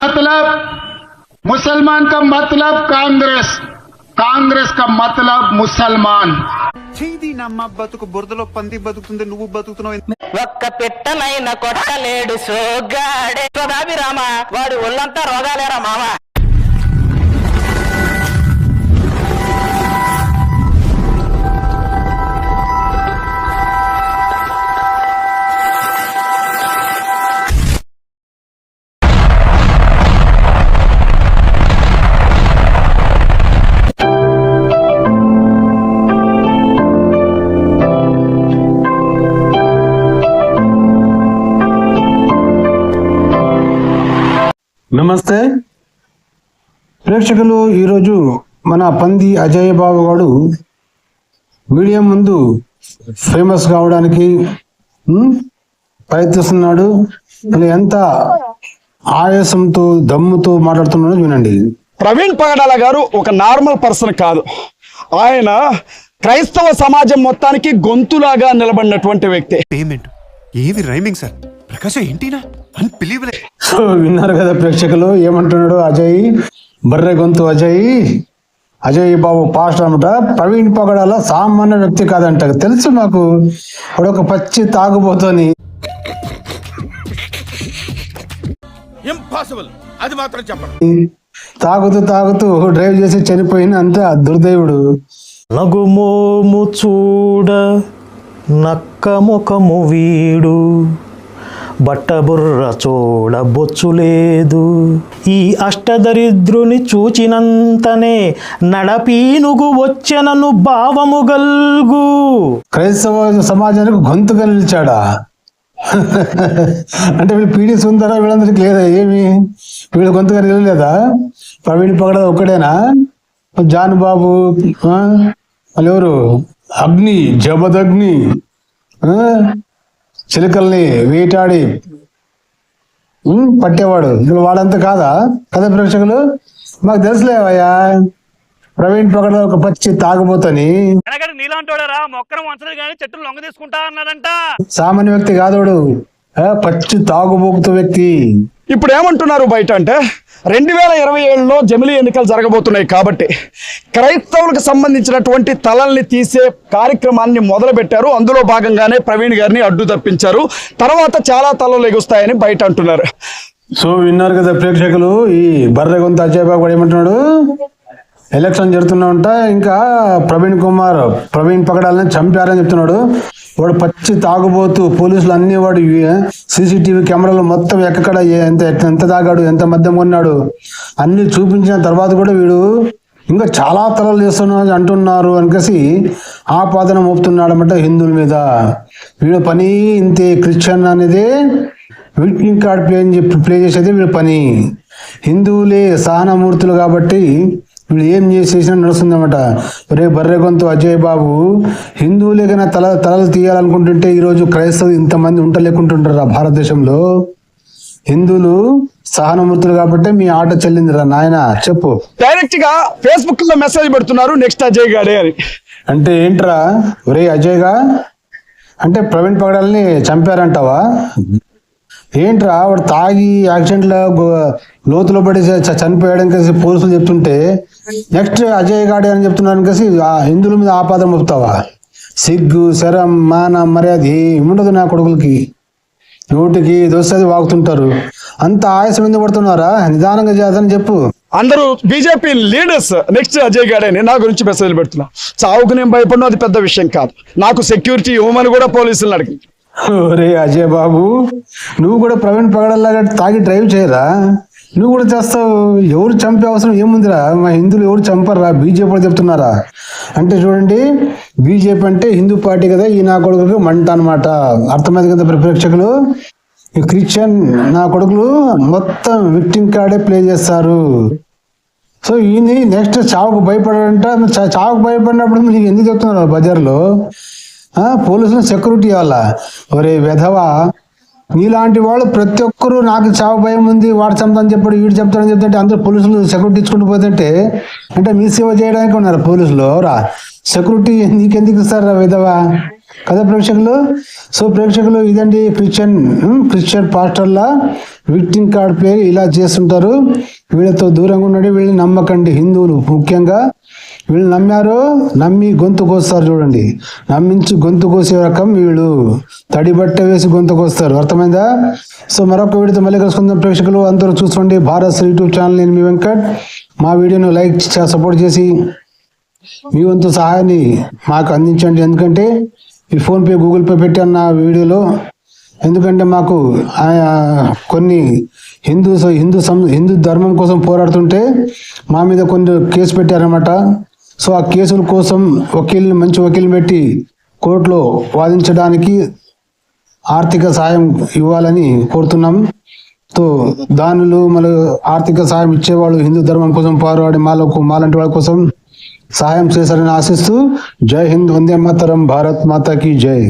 मतलब मुसलमान का मतलब कांग्रेस कांग्रेस का मतलब मुसलमान చేయి నమ్మ బతుకు బురదలో పంది బతుకుతుంది నువ్వు బతుకుతున్నావు ఒక్క పిట్టనైన కొట్టలేడు సోగాడే సదాభిరామ వాడు ఒళ్ళంతా రోగాలేరా మామ నమస్తే. ప్రేక్షకులు ఈరోజు మన పంది అజయ్ బాబు గారు మీడియా ముందు ఫేమస్ కావడానికి ప్రయత్నిస్తున్నాడు. ఎంత ఆయాసంతో దమ్ముతో మాట్లాడుతున్నాడో వినండి. ప్రవీణ్ పగడాల గారు ఒక నార్మల్ పర్సన్ కాదు. ఆయన క్రైస్తవ సమాజం మొత్తానికి గొంతులాగా నిలబడినటువంటి వ్యక్తి. పేమెంట్. ఏవి రైమింగ్ సార్? ప్రకాశం ఏంటినా? అన్బిలీవబుల్ సో విన్నారు కదా ప్రేక్షకులు ఏమంటున్నాడు అజయ్? బర్రె గొంతు అజయ్. అజయ్ బాబు పాస్టర్ అనమాట ప్రవీణ్ పగడాల సామాన్య వ్యక్తి కాదంట. తెలుసు నాకు. ఒక పచ్చి తాగుబోతోని. ఇంపాసిబుల్ అది మాత్రం చెప్పండి తాగుతూ తాగుతూ డ్రైవ్ చేసి చనిపోయిన అంత దుర్దైవుడు. నగుమోము చూడ నక్క ముఖము వీడు. బట్టబుర్ర చూడ బొచ్చు లేదు ఈ అష్టదరిద్రుని చూచినంతనే నడపీనుగు వచ్చెనను భావము గల్గు. క్రైస్తవ సమాజానికి గొంతుగా నిలిచాడా? అంటే వీళ్ళు పీడి సుందర వీళ్ళందరికీ లేదా ఏమి? వీళ్ళు గొంతుగా నిలలేదా? ప్రవీణ్ పగడ ఒక్కడేనా? జాన్ బాబు ఆ? వాళ్ళు ఎవరు అగ్ని జబదగ్ని చిలుకల్ని వేటాడి ఉమ్, పట్టేవాడు. ఇప్పుడు వాడంతా కాదా? కదా ప్రేక్షకులు? మాకు తెలుసులేవయ్యా ప్రవీణ్ పగడ ఒక పచ్చి తాగుబోతని. సామాన్య వ్యక్తి కాదోడు. పచ్చి తాగుబోకుతూ వ్యక్తి. ఇప్పుడు ఏమంటున్నారు బయట అంటే? రెండు వేల ఇరవై ఏడులో జమిలీ ఎన్నికలు జరగబోతున్నాయి కాబట్టి క్రైస్తవులకు సంబంధించినటువంటి తలల్ని తీసే కార్యక్రమాన్ని మొదలుపెట్టారు. అందులో భాగంగానే ప్రవీణ్ గారిని అడ్డు తప్పించారు. తర్వాత చాలా తలలు ఎగుస్తాయని బయట అంటున్నారు. సో విన్నారు కదా ప్రేక్షకులు ఈ బర్రె గొంత అజయ్ బాబు కూడా ఏమంటున్నాడు? ఎలక్షన్ జరుగుతున్నా ఉంటా ఇంకా ప్రవీణ్ కుమార్ ప్రవీణ్ పగడాలని చంపారని చెప్తున్నాడు. వాడు పచ్చి తాగుబోతూ పోలీసులు అన్ని వాడు సీసీటీవీ కెమెరాలు మొత్తం ఎక్కడ ఎంత ఎంత తాగాడు ఎంత మద్యం కొన్నాడు అన్ని చూపించిన తర్వాత కూడా వీడు ఇంకా చాలా తలలు చేస్తున్నా అంటున్నారు అనేసి ఆపాదన మోపుతున్నాడు అన్నమాట హిందువుల మీద. వీడు పని ఇంతే క్రిస్టియన్ అనేది విట్నింగ్ కార్డ్ ప్లే ప్లే చేసేది వీడి పని. హిందువులే సహనమూర్తులు కాబట్టి వీళ్ళు ఏం చేసేసినా నడుస్తుందన్నమాట. రే బర్రె గొంతు అజయ్ బాబు హిందువులే కన్నా తల తలలు తీయాలనుకుంటుంటే ఈరోజు క్రైస్తవులు ఇంతమంది ఉంటలేకుంటుంటారు భారతదేశంలో? హిందువులు సహనమూర్తులు కాబట్టి మీ ఆట చెల్లిందిరా నాయన చెప్పు. డైరెక్ట్గా ఫేస్బుక్లో మెసేజ్ పెడుతున్నారు నెక్స్ట్ అజయ్ గాడే అని. అంటే ఏంట్రా ఒరే అజయ్గా అంటే ప్రవీణ్ పగడాల్ని చంపారంటావా? ఏంట్రా వాడు తాగి యాక్సిడెంట్లో లోతులో పడి చ- చనిపోయాడని కలిసి పోలీసులు చెప్తుంటే నెక్స్ట్ అజయ్ గాడి అని చెప్తున్నాను కలిసి ఆ హిందువుల మీద ఆపాదం మోపుతావా? సిగ్గు శరం మాన మర్యాద ఏమి ఉండదు నా కొడుకులకి. నోటికి దోస్తది వాగుతుంటారు. అంత ఆయాసం ఎందుకు పడుతున్నారా? నిదానంగా చేద్దని చెప్పు. అందరూ బీజేపీ లీడర్స్ నెక్స్ట్ అజయ్ గాడేని నా గురించి మెసేజ్ పెడుతున్నా. చావుకు నేను భయపడిన అది పెద్ద విషయం కాదు. నాకు సెక్యూరిటీ ఇవ్వమని కూడా పోలీసులను అడిగి ఒరే అజయ్ బాబు నువ్వు కూడా ప్రవీణ్ పగడల్లాగా తాగి డ్రైవ్ చేయరా? నువ్వు కూడా చేస్తావు. ఎవరు చంపే అవసరం ఏముందిరా? మా హిందువులు ఎవరు చంపరా బీజేపీ కూడా చెప్తున్నారా? అంటే చూడండి బీజేపీ అంటే హిందూ పార్టీ కదా ఈ నా కొడుకులకు మంట అనమాట అర్థమైంది కదా ప్రేక్షకులు? ఈ క్రిస్టియన్ నా కొడుకులు మొత్తం విక్టింగ్ కార్డే ప్లే చేస్తారు. సో ఈయన నెక్స్ట్ చావుకు భయపడాడంట చా- చావుకు భయపడినప్పుడు నీకు ఎందుకు చెప్తున్నారు బజార్లో? పోలీసులు సెక్యూరిటీ వాళ్ళ. ఒరే వెధవా నీలాంటి వాళ్ళు ప్రతి ఒక్కరూ నాకు చావు భయం ఉంది వాడు చంపుతాను చెప్పాడు వీడు చెప్తాడని చెప్తుంటే అందరూ పోలీసులు సెక్యూరిటీ ఇచ్చుకుంటూ పోతుంటే అంటే మీ సేవ చేయడానికి ఉన్నారు పోలీసులు రా. సెక్యూరిటీ నీకెందుకు ఇస్తారా విధవా? కదా ప్రేక్షకులు? సో ప్రేక్షకులు ఇదండి క్రిస్టియన్ క్రిస్టియన్ పాస్టర్ల విక్టింగ్ కార్డ్ ప్లే ఇలా చేస్తుంటారు. వీళ్ళతో దూరంగా ఉండండి వీళ్ళని నమ్మకండి హిందువులు ముఖ్యంగా. వీళ్ళు నమ్మారు? నమ్మి గొంతు కోస్తారు చూడండి. నమ్మించి గొంతు కోసే రకం వీళ్ళు. తడి బట్ట వేసి గొంతు కోస్తారు. అర్థమైందా? సో మరొక వీడియోతో మళ్ళీ కలుసుకుందాం ప్రేక్షకులు. అందరూ చూసుకోండి భారత్ యూట్యూబ్ ఛానల్. నేను మీ వెంకట్. మా వీడియోను లైక్ సపోర్ట్ చేసి మీ వంతు సహాయాన్ని మాకు అందించండి. ఎందుకంటే ఈ ఫోన్పే గూగుల్ పే పెట్టాను అన్న వీడియోలో ఎందుకంటే మాకు కొన్ని హిందూ హిందూ సం హిందూ ధర్మం కోసం పోరాడుతుంటే మా మీద కొన్ని కేసు పెట్టారన్నమాట. సో ఆ కేసుల కోసం వకీల్ని మంచి వకీల్ని పెట్టి కోర్టులో వాదించడానికి ఆర్థిక సాయం ఇవ్వాలని కోరుతున్నాం. తో దానులు మళ్ళీ ఆర్థిక సాయం ఇచ్చేవాళ్ళు హిందూ ధర్మం కోసం పారువాడి మాలకు మాలాంటి వాళ్ళ కోసం సహాయం చేశారని ఆశిస్తూ జై హింద్ వందే మాతరం భారత్ మాతాకి జై.